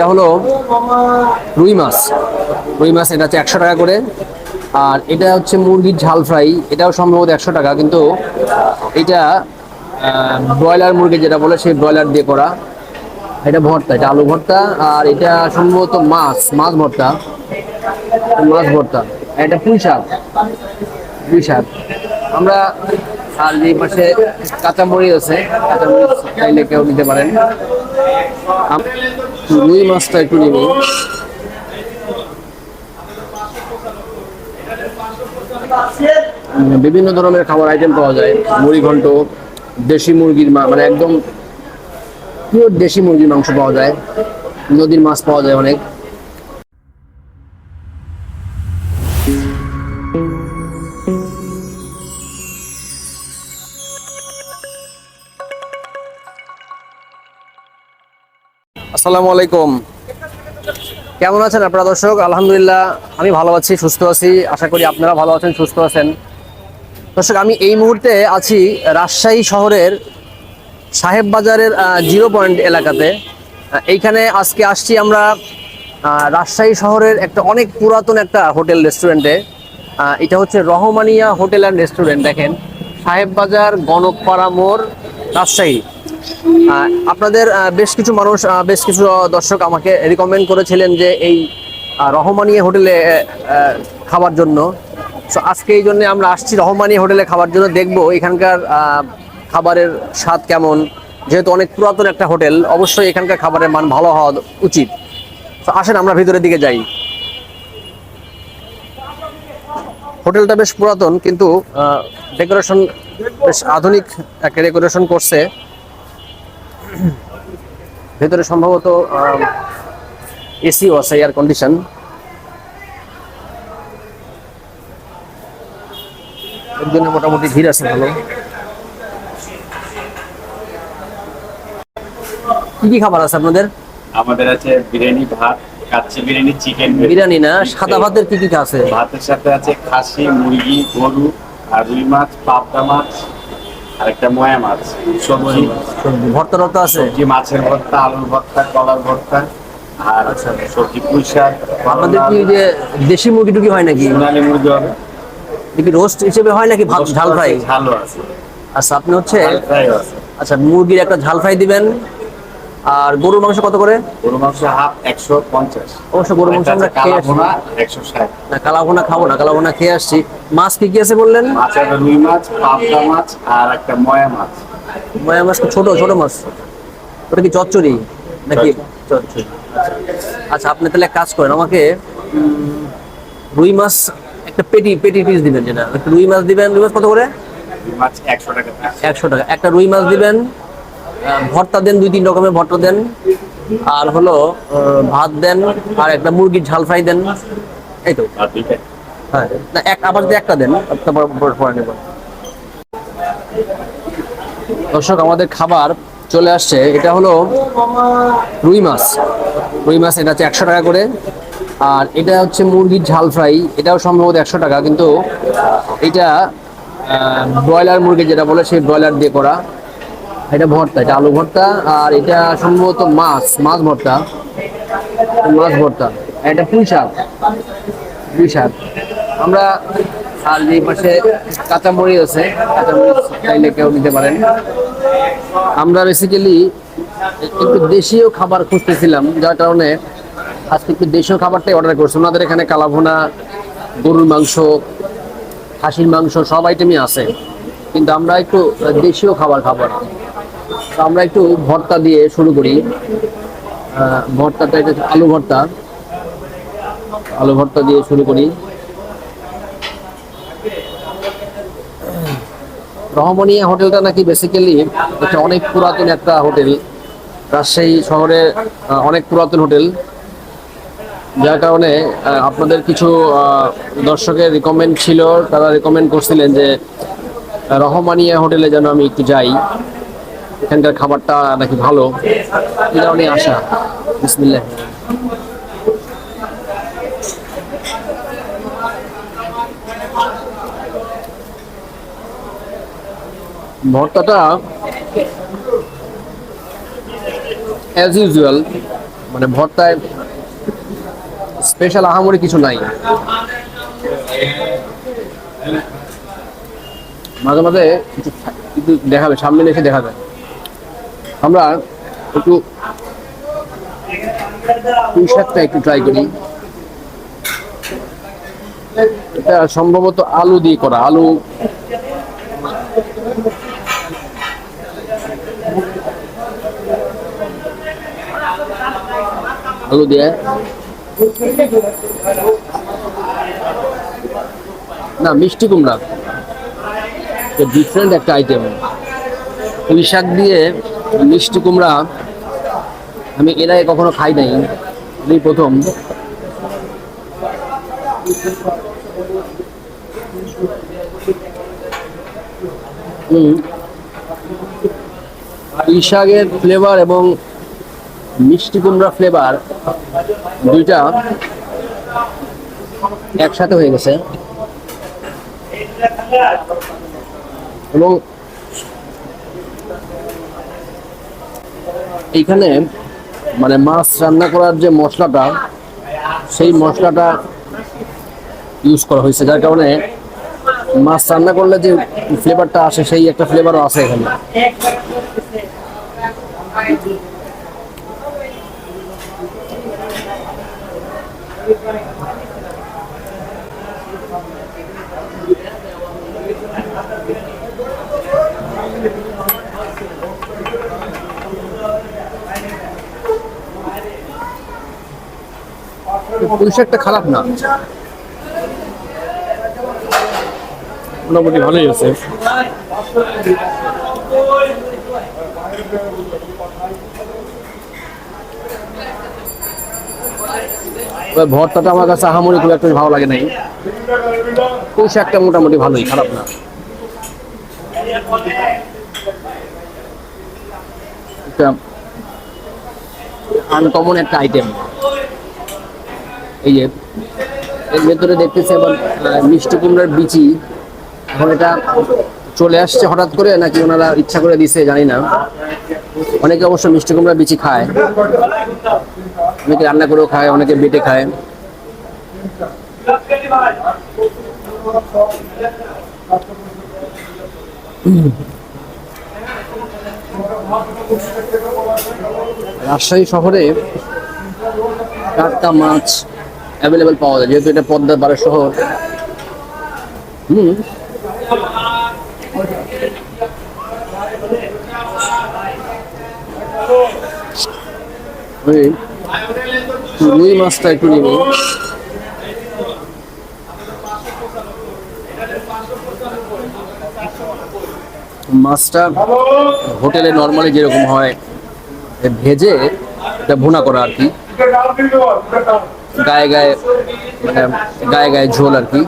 এটা হলো রুই মাছ। রুই মাছ এটা হচ্ছে একশো টাকা করে। আর এটা হচ্ছে মুরগির ঝাল ফ্রাই। এটাও সম্ভবত একশো টাকা, কিন্তু এটা ব্রয়লার মুরগি যেটা বলে সেই ব্রয়লার দিয়ে করা। এটা ভর্তা, এটা আলু ভর্তা, আর এটা সম্ভবত মাছ মাছ ভর্তা। মাছ ভর্তা। এটা পুঁই শাক। পুঁই শাক। আমরা আর যে পাশে কাঁচামরিচ আছে। কাঁচামরিচ চাইলে কেউ নিতে পারেন। রুই মাছটা একটু নিবি। উম, বিভিন্ন ধরনের খাবার আইটেম পাওয়া যায়। মুড়ি ঘন্ট দেশি মুরগির মানে একদম পিওর দেশি মুরগির মাংস পাওয়া যায়। নদীর মাছ পাওয়া যায় অনেক। আসসালামু আলাইকুম। কেমন আছেন আপনারা দর্শক? আলহামদুলিল্লাহ, আমি ভালো আছি, সুস্থ আছি। আশা করি আপনারা ভালো আছেন, সুস্থ আছেন। দর্শক, আমি এই মুহূর্তে আছি রাজশাহী শহরের সাহেব বাজারের জিরো পয়েন্ট এলাকাতে। এইখানে আজকে আসছি আমরা রাজশাহী শহরের একটা অনেক পুরাতন একটা হোটেল রেস্টুরেন্টে। এটা হচ্ছে রহমানিয়া হোটেল অ্যান্ড রেস্টুরেন্ট, দেখেন। সাহেব বাজার গণকপাড়া মোড়, রাজশাহী। আপনাদের বেশ কিছু মানুষ বেশ কিছু দর্শক আমাকে রিকমেন্ড করেছিলেন যে এই রহমানিয়া হোটেলে খাবার জন্য। তো আজকে এই জন্য আমরা আসছি রহমানিয়া হোটেলে খাবার জন্য। দেখব এখানকার খাবারের স্বাদ কেমন। যেহেতু অনেক পুরাতন একটা হোটেল, অবশ্যই এখানকার খাবারের মান ভালো হওয়া উচিত। তো আসেন, আমরা ভিতরের দিকে যাই। হোটেলটা বেশ পুরাতন, কিন্তু ডেকোরেশন বেশ আধুনিক একটা ডেকোরেশন করছে। ভেতরে সম্ভবত এসিও আছে এয়ার কন্ডিশন এর জন্য মোটামুটি ভিড় আছে ভালো। কি কি খাবার আছে আপনাদের? আমাদের আছে বিরিয়ানি ভাত কাচ্চি বিরিয়ানি চিকেন বিরিয়ানি না? সাদা ভাতের কি কি আছে? ভাতের সাথে আছে খাসি মুরগি গরু আর রুই মাছ পাবদা মাছ। আর একটা ময়া মাছ সবজি ভর্তা টর্তা আছে? সবজি মাছের ভর্তা আলুর ভর্তা কলার ভর্তা আর সবজি পুঁই শাক আপনাদের কি যে দেশি মুরগি টুকি হয় নাকি? সোনালি মুরগি হবে। দেখি রোস্ট হিসেবে হয় নাকি ভাত ঝাল ফ্রাই? ঝালও আছে। আচ্ছা আপনি হচ্ছে আচ্ছা মুরগির একটা ঝাল ফ্রাই দিবেন। আর গরুর মাংস কত করে? গরু মাংস হাফ একশো পঞ্চাশ। অবশ্য গরুর মাংস আমরা খেয়ে আসছি। একশো ষাট। না কালাভোনা খাব না কালাভোনা খেয়ে আসছি। মাছ কি কি আছে বললেন? মাছ আছে রুই মাছ পাবদা মাছ আর একটা ময়া মাছ। ময়া মাছ ছোট ছোট মাছ? ওটা কি চচ্চড়ি? নাকি চচ্চড়ি। আচ্ছা। আচ্ছা আপনি তাহলে এক কাজ করেন আমাকে রুই মাছ একটা পেটি পেটি পিস দিবেন যেটা। একটা রুই মাছ দিবেন রুই মাছ কত করে? মাছ একশো টাকা একশো টাকা। একটা রুই মাছ দিবেন ভর্তা দেন দুই তিন রকমের ভর্তা দেন। আর হলো ভাত দেন আর একটা মুরগির ঝাল ফ্রাই দেন। এই তো। হ্যাঁ এক আবার যদি একটা দেন তারপর পরে- পরে নেব। দর্শক আমাদের খাবার চলে আসছে। এটা হলো রুই মাছ। রুই মাছ এটা হচ্ছে একশো টাকা করে। আর এটা হচ্ছে মুরগির ঝাল ফ্রাই। এটাও সম্ভবত একশো টাকা কিন্তু এটা ব্রয়লার মুরগি যেটা বলে সেই ব্রয়লার দিয়ে করা। এটা ভর্তা, এটা আলু ভর্তা আর এটা সম্ভবত মাছ মাছ ভর্তা। মাছ ভর্তা। এটা পুঁই শাক। পুঁই শাক। আমরা আর যে পাশে কাঁচামরিচ আছে। চাইলে কেউ নিতে পারেন। আমরা বেসিক্যালি একটু দেশীয় খাবার খুঁজতেছিলাম, যার কারণে আজকে একটু দেশীয় খাবারটাই অর্ডার করছি। ওনাদের এখানে কালাভুনা, গরুর মাংস, খাসির মাংস সব আইটেমই আছে। কিন্তু আমরা একটু দেশীয় খাবার খাব না আমরা একটু ভর্তা দিয়ে শুরু করি। ভর্তাটা এটা আলু ভর্তা। আলু ভর্তা দিয়ে শুরু করি। রহমনিয়া হোটেলটা নাকি বেসিক্যালি এটা অনেক পুরাতন একটা হোটেল। রাজশাহী শহরে অনেক পুরাতন হোটেল। যার কারণে আপনাদের কিছু দর্শকের রিকমেন্ড ছিল, তারা রিকমেন্ড করছিলেন যে রহমানিয়া হোটেলে যেন আমি একটু যাই। এখানকার খাবারটা নাকি ভালো। এই কারণে আসা। ভর্তাটা অ্যাজ ইউজুয়াল মানে ভর্তায় স্পেশাল আহামরি কিছু নাই। মাঝে মাঝে কিছু দেখাবে, সামনে এসে দেখাবে। আমরা একটু পুঁই শাকটা একটু ট্রাই করি। এটা সম্ভবত আলু দিয়ে করা, আলু। আলু দিয়ে। না, মিষ্টি কুমড়া। ডিফারেন্ট একটা আইটেম পুঁই শাক দিয়ে মিষ্টি কুমড়া আমি এর আগে কখনো খাই নাই, এই প্রথম। হুম। ফ্লেভার এবং মিষ্টি কুমড়া ফ্লেভার দুইটা একসাথে হয়ে গেছে। এবং এইখানে মানে মাছ রান্না করার যে মশলাটা, সেই মশলাটা ইউজ করা হয়েছে, যার কারণে মাছ রান্না করলে যে ফ্লেভারটা আসে, সেই একটা ফ্লেভারও আছে এখানে। পুঁই শাকটা খারাপ না। মোটামুটি ভালোই আছে। ভর্তাটা আমার কাছে আহামরি খুব একটা ভালো লাগে নাই। পুঁই শাকটা মোটামুটি ভালোই খারাপ না। আনকমন একটা আইটেম এই যে, এর ভেতরে দেখতেছি আবার মিষ্টি কুমড়ার বিচি। এখন এটা চলে আসছে হঠাৎ করে, নাকি ওনারা ইচ্ছা করে দিছে, জানি না। অনেকে অবশ্য মিষ্টি কুমড়ার বিচি খায়। অনেকে রান্না করেও খায়, অনেকে বেটে খায়। রাজশাহী শহরে টাটকা মাছ অ্যাভেলেবেল পাওয়া যায়, যেহেতু এটা পদ্মার পাড়ের শহর। রুই মাছটা একটু নিব। মাছটা হোটেলে নর্মালি যেরকম হয় ভেজে এটা ভুনা করা আর কি। গায়ে গায়ে মানে গায়ে গায়ে ঝোল আর কি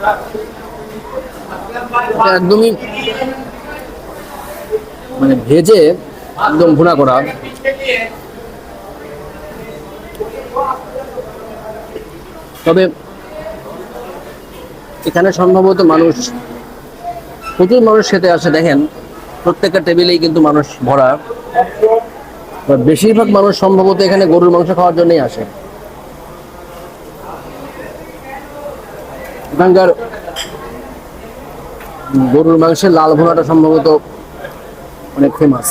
এটা একদমই মানে ভেজে একদম ভুনা করা। তবে এখানে সম্ভবত মানুষ, প্রচুর মানুষ খেতে আসে। দেখেন, প্রত্যেকটা টেবিলেই কিন্তু মানুষ ভরা। বেশিরভাগ মানুষ সম্ভবত এখানে গরুর মাংস খাওয়ার জন্যই আসে। এখানকার গরুর মাংসের লাল ভুনাটা সম্ভবত অনেক ফেমাস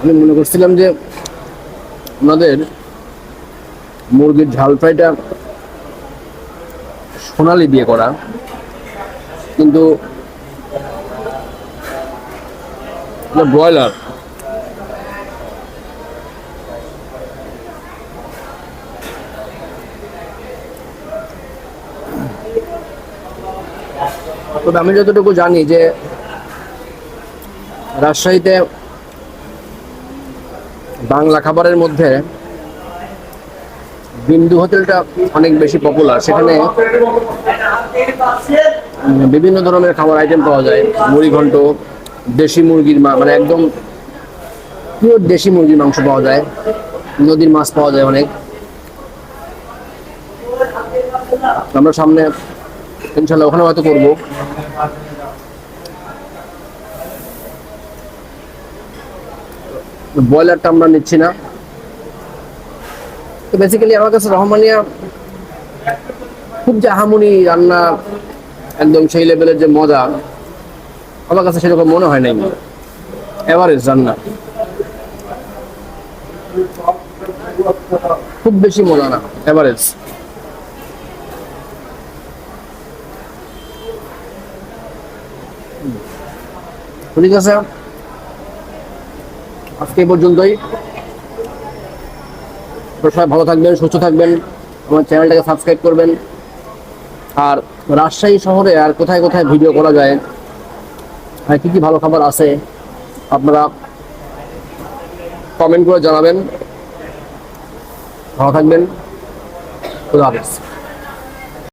আমি মনে করছিলাম যে ওনাদের মুরগির ঝাল ফ্রাইটা সোনালি বিয়ে করা। কিন্তু ব্রয়লার। তবে আমি যতটুকু জানি যে রাজশাহীতে বাংলা খাবারের মধ্যে বিন্দু হোটেলটা অনেক বেশি পপুলার সেখানে বিভিন্ন ধরনের খাবার আইটেম পাওয়া যায়। মুড়ি ঘন্ট, দেশি মুরগির মা মানে একদম পিওর দেশি মুরগির মাংস পাওয়া যায়। নদীর মাছ পাওয়া যায় অনেক। আমরা সামনে, ইনশাল্লাহ ওখানে হয়তো করব। ব্রয়লারটা আমরা নিচ্ছি না। তো বেসিক্যালি আমার কাছে রহমানিয়া খুব যে আহামনি রান্না একদম সেই লেভেলের যে মজা, আমার কাছে সেরকম মনে হয় নাই। এভারেজ রান্না। খুব বেশি মজা না এভারেজ ঠিক আছে। আজকে পর্যন্তই। সবাই ভালো থাকবেন, সুস্থ থাকবেন। আমার চ্যানেলটাকে সাবস্ক্রাইব করবেন। আর রাজশাহী শহরে আর কোথায় কোথায় ভিডিও করা যায়, আর কী কী ভালো খাবার আছে, আপনারা কমেন্ট করে জানাবেন। ভালো থাকবেন। খুদা হাফেজ।